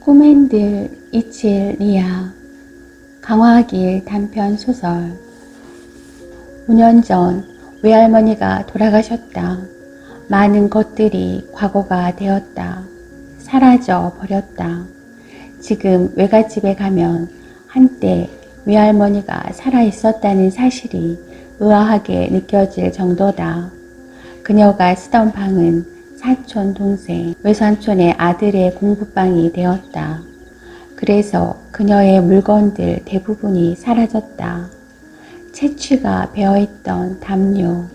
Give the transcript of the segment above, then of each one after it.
꿈엔들 이칠 리아 강화길 단편 소설 5년 전 외할머니가 돌아가셨다. 많은 것들이 과거가 되었다. 사라져 버렸다. 지금 외갓집에 가면 한때 외할머니가 살아 있었다는 사실이 의아하게 느껴질 정도다. 그녀가 쓰던 방은 사촌 동생, 외삼촌의 아들의 공부방이 되었다. 그래서 그녀의 물건들 대부분이 사라졌다. 채취가 베어있던 담요,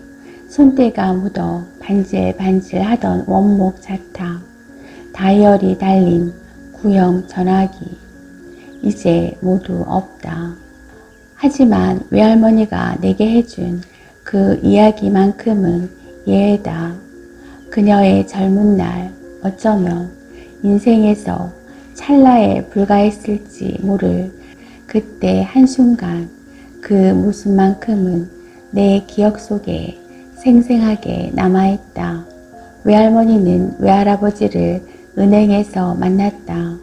손때가 묻어 반질반질 하던 원목 자타, 다이어리 달린 구형 전화기, 이제 모두 없다. 하지만 외할머니가 내게 해준 그 이야기만큼은 예다. 그녀의 젊은 날 어쩌면 인생에서 찰나에 불과했을지 모를 그때 한순간 그 모습만큼은 내 기억 속에 생생하게 남아있다. 외할머니는 외할아버지를 은행에서 만났다.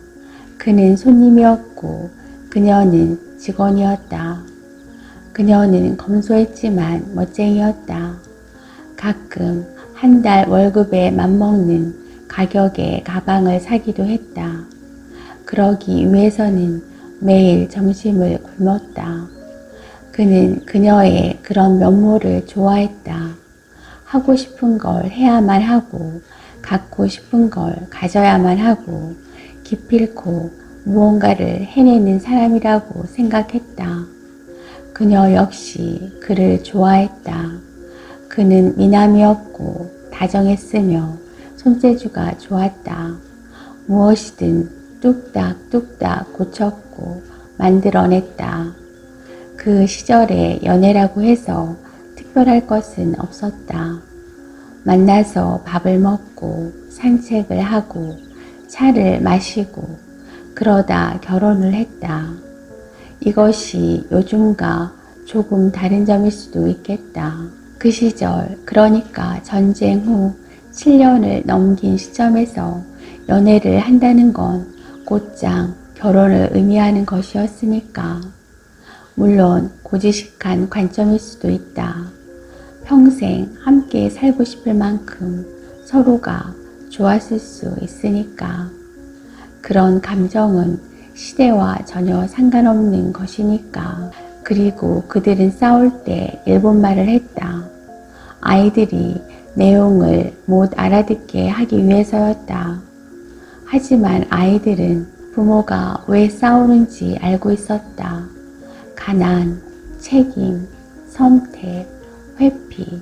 그는 손님이었고 그녀는 직원이었다. 그녀는 검소했지만 멋쟁이였다. 가끔 한 달 월급에 맞먹는 가격의 가방을 사기도 했다. 그러기 위해서는 매일 점심을 굶었다. 그는 그녀의 그런 면모를 좋아했다. 하고 싶은 걸 해야만 하고, 갖고 싶은 걸 가져야만 하고, 기필코 무언가를 해내는 사람이라고 생각했다. 그녀 역시 그를 좋아했다. 그는 미남이었고 다정했으며 손재주가 좋았다. 무엇이든 뚝딱뚝딱 고쳤고 만들어냈다. 그 시절에 연애라고 해서 특별할 것은 없었다. 만나서 밥을 먹고 산책을 하고 차를 마시고 그러다 결혼을 했다. 이것이 요즘과 조금 다른 점일 수도 있겠다. 그 시절, 그러니까 전쟁 후 7년을 넘긴 시점에서 연애를 한다는 건 곧장 결혼을 의미하는 것이었으니까. 물론 고지식한 관점일 수도 있다. 평생 함께 살고 싶을 만큼 서로가 좋았을 수 있으니까. 그런 감정은 시대와 전혀 상관없는 것이니까. 그리고 그들은 싸울 때 일본말을 했다. 아이들이 내용을 못 알아듣게 하기 위해서였다. 하지만 아이들은 부모가 왜 싸우는지 알고 있었다. 가난, 책임, 선택, 회피,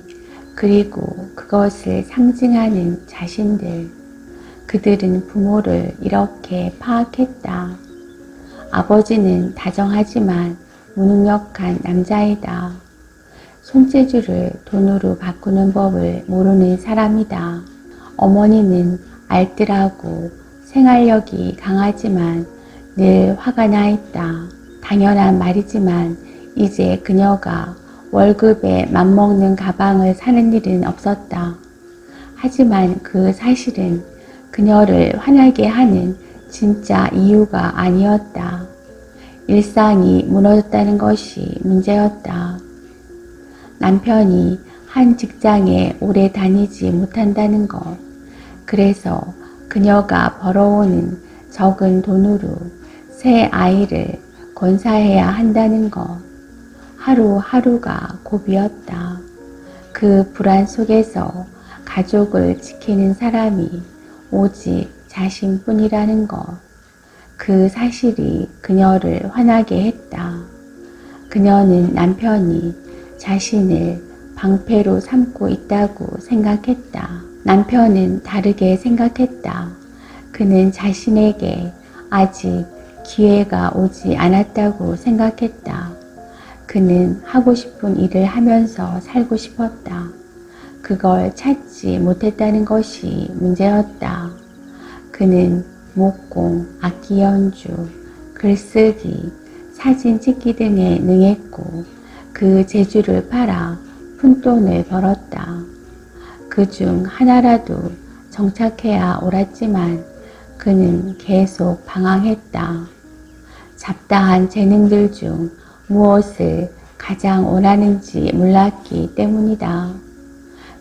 그리고 그것을 상징하는 자신들. 그들은 부모를 이렇게 파악했다. 아버지는 다정하지만 무능력한 남자이다. 손재주를 돈으로 바꾸는 법을 모르는 사람이다. 어머니는 알뜰하고 생활력이 강하지만 늘 화가 나 있다. 당연한 말이지만 이제 그녀가 월급에 맞먹는 가방을 사는 일은 없었다. 하지만 그 사실은 그녀를 화나게 하는 진짜 이유가 아니었다. 일상이 무너졌다는 것이 문제였다. 남편이 한 직장에 오래 다니지 못한다는 것. 그래서 그녀가 벌어오는 적은 돈으로 새 아이를 건사해야 한다는 것. 하루하루가 고비였다. 그 불안 속에서 가족을 지키는 사람이 오직 자신뿐이라는 것. 그 사실이 그녀를 화나게 했다. 그녀는 남편이 자신을 방패로 삼고 있다고 생각했다. 남편은 다르게 생각했다. 그는 자신에게 아직 기회가 오지 않았다고 생각했다. 그는 하고 싶은 일을 하면서 살고 싶었다. 그걸 찾지 못했다는 것이 문제였다. 그는 목공, 악기 연주, 글쓰기, 사진 찍기 등에 능했고 그 재주를 팔아 푼돈을 벌었다. 그 중 하나라도 정착해야 옳았지만 그는 계속 방황했다. 잡다한 재능들 중 무엇을 가장 원하는지 몰랐기 때문이다.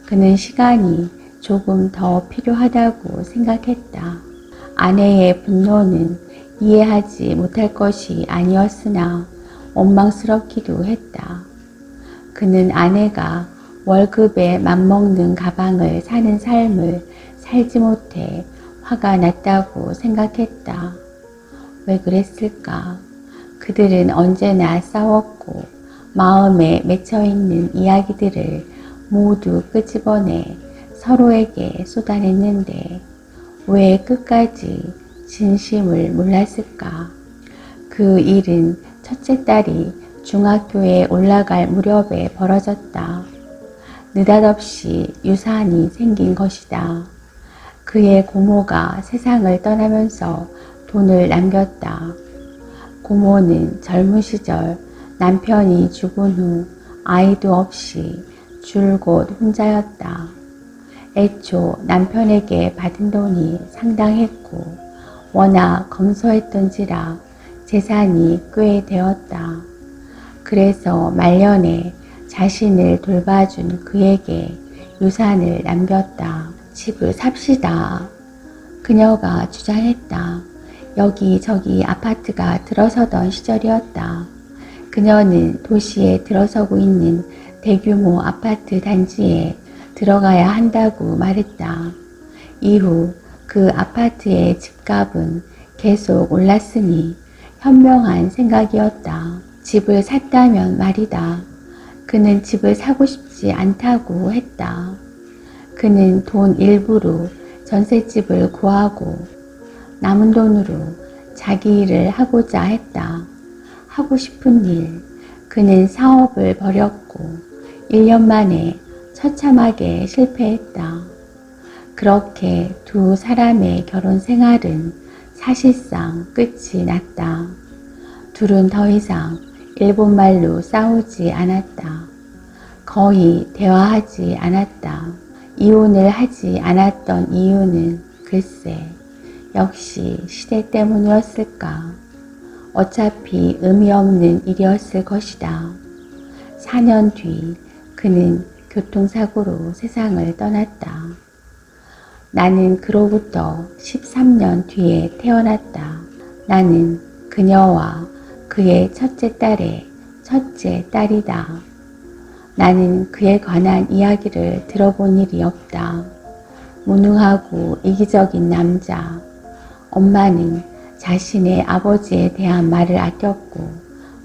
그는 시간이 조금 더 필요하다고 생각했다. 아내의 분노는 이해하지 못할 것이 아니었으나 원망스럽기도 했다. 그는 아내가 월급에 맞먹는 가방을 사는 삶을 살지 못해 화가 났다고 생각했다. 왜 그랬을까? 그들은 언제나 싸웠고 마음에 맺혀있는 이야기들을 모두 끄집어내 서로에게 쏟아냈는데 왜 끝까지 진심을 몰랐을까? 그 일은 첫째 딸이 중학교에 올라갈 무렵에 벌어졌다. 느닷없이 유산이 생긴 것이다. 그의 고모가 세상을 떠나면서 돈을 남겼다. 고모는 젊은 시절 남편이 죽은 후 아이도 없이 줄곧 혼자였다. 애초 남편에게 받은 돈이 상당했고 워낙 검소했던지라 재산이 꽤 되었다. 그래서 말년에 자신을 돌봐준 그에게 유산을 남겼다. 집을 삽시다. 그녀가 주장했다. 여기저기 아파트가 들어서던 시절이었다. 그녀는 도시에 들어서고 있는 대규모 아파트 단지에 들어가야 한다고 말했다. 이후 그 아파트의 집값은 계속 올랐으니 현명한 생각이었다. 집을 샀다면 말이다. 그는 집을 사고 싶지 않다고 했다. 그는 돈 일부로 전셋집을 구하고 남은 돈으로 자기 일을 하고자 했다. 하고 싶은 일. 그는 사업을 벌였고 1년 만에 처참하게 실패했다. 그렇게 두 사람의 결혼 생활은 사실상 끝이 났다. 둘은 더 이상 일본말로 싸우지 않았다. 거의 대화하지 않았다. 이혼을 하지 않았던 이유는 글쎄, 역시 시대 때문이었을까. 어차피 의미 없는 일이었을 것이다. 4년 뒤 그는 교통사고로 세상을 떠났다. 나는 그로부터 13년 뒤에 태어났다. 나는 그녀와 그의 첫째 딸의 첫째 딸이다. 나는 그에 관한 이야기를 들어본 일이 없다. 무능하고 이기적인 남자. 엄마는 자신의 아버지에 대한 말을 아꼈고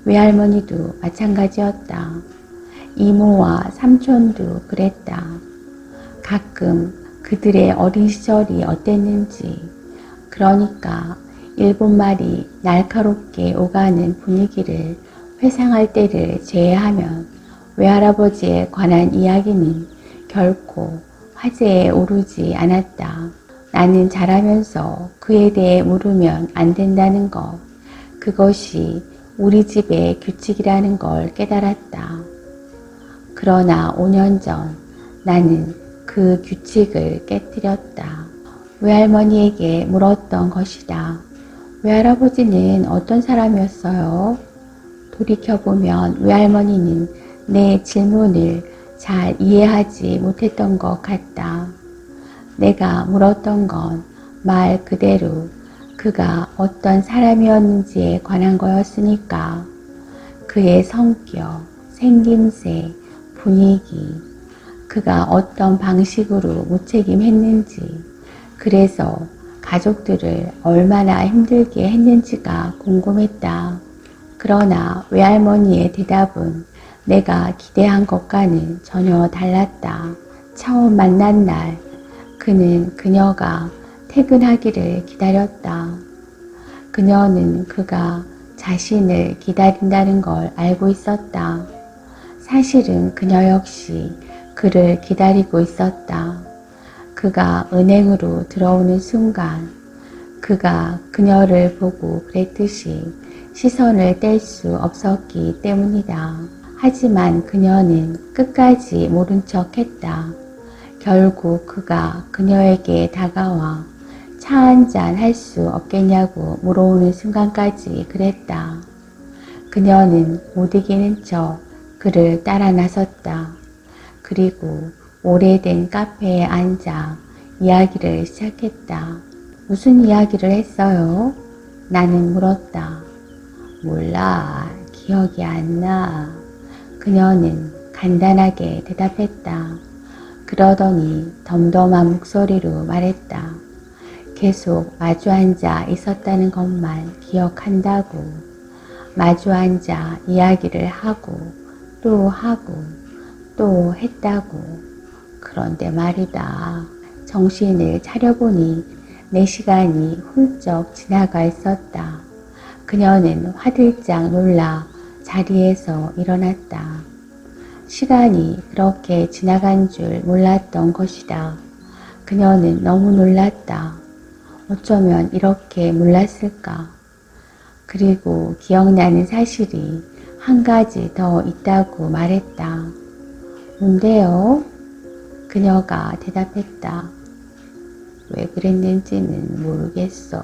외할머니도 마찬가지였다. 이모와 삼촌도 그랬다. 가끔 그들의 어린 시절이 어땠는지, 그러니까 일본말이 날카롭게 오가는 분위기를 회상할 때를 제외하면 외할아버지에 관한 이야기는 결코 화제에 오르지 않았다. 나는 자라면서 그에 대해 물으면 안 된다는 것, 그것이 우리 집의 규칙이라는 걸 깨달았다. 그러나 5년 전 나는 그 규칙을 깨뜨렸다. 외할머니에게 물었던 것이다. 외할아버지는 어떤 사람이었어요? 돌이켜보면 외할머니는 내 질문을 잘 이해하지 못했던 것 같다. 내가 물었던 건 말 그대로 그가 어떤 사람이었는지에 관한 거였으니까 그의 성격, 생김새, 분위기, 그가 어떤 방식으로 무책임했는지, 그래서 가족들을 얼마나 힘들게 했는지가 궁금했다. 그러나 외할머니의 대답은 내가 기대한 것과는 전혀 달랐다. 처음 만난 날, 그는 그녀가 퇴근하기를 기다렸다. 그녀는 그가 자신을 기다린다는 걸 알고 있었다. 사실은 그녀 역시 그를 기다리고 있었다. 그가 은행으로 들어오는 순간 그가 그녀를 보고 그랬듯이 시선을 뗄 수 없었기 때문이다. 하지만 그녀는 끝까지 모른 척 했다. 결국 그가 그녀에게 다가와 차 한잔 할 수 없겠냐고 물어오는 순간까지 그랬다. 그녀는 못 이기는 척 그를 따라 나섰다. 그리고 오래된 카페에 앉아 이야기를 시작했다. 무슨 이야기를 했어요? 나는 물었다. 몰라. 기억이 안 나. 그녀는 간단하게 대답했다. 그러더니 덤덤한 목소리로 말했다. 계속 마주 앉아 있었다는 것만 기억한다고. 마주 앉아 이야기를 하고 또 하고 또 했다고. 그런데 말이다. 정신을 차려보니 내 시간이 훌쩍 지나가 있었다. 그녀는 화들짝 놀라 자리에서 일어났다. 시간이 그렇게 지나간 줄 몰랐던 것이다. 그녀는 너무 놀랐다. 어쩌면 이렇게 몰랐을까? 그리고 기억나는 사실이 한 가지 더 있다고 말했다. 뭔데요? 그녀가 대답했다. 왜 그랬는지는 모르겠어.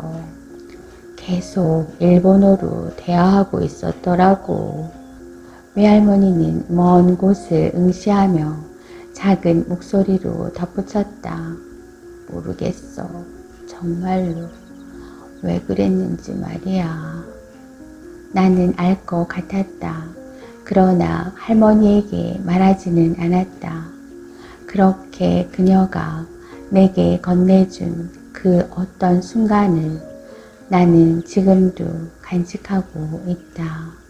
계속 일본어로 대화하고 있었더라고. 외할머니는 먼 곳을 응시하며 작은 목소리로 덧붙였다. 모르겠어. 정말로. 왜 그랬는지 말이야. 나는 알 것 같았다. 그러나 할머니에게 말하지는 않았다. 그렇게 그녀가 내게 건네준 그 어떤 순간을 나는 지금도 간직하고 있다.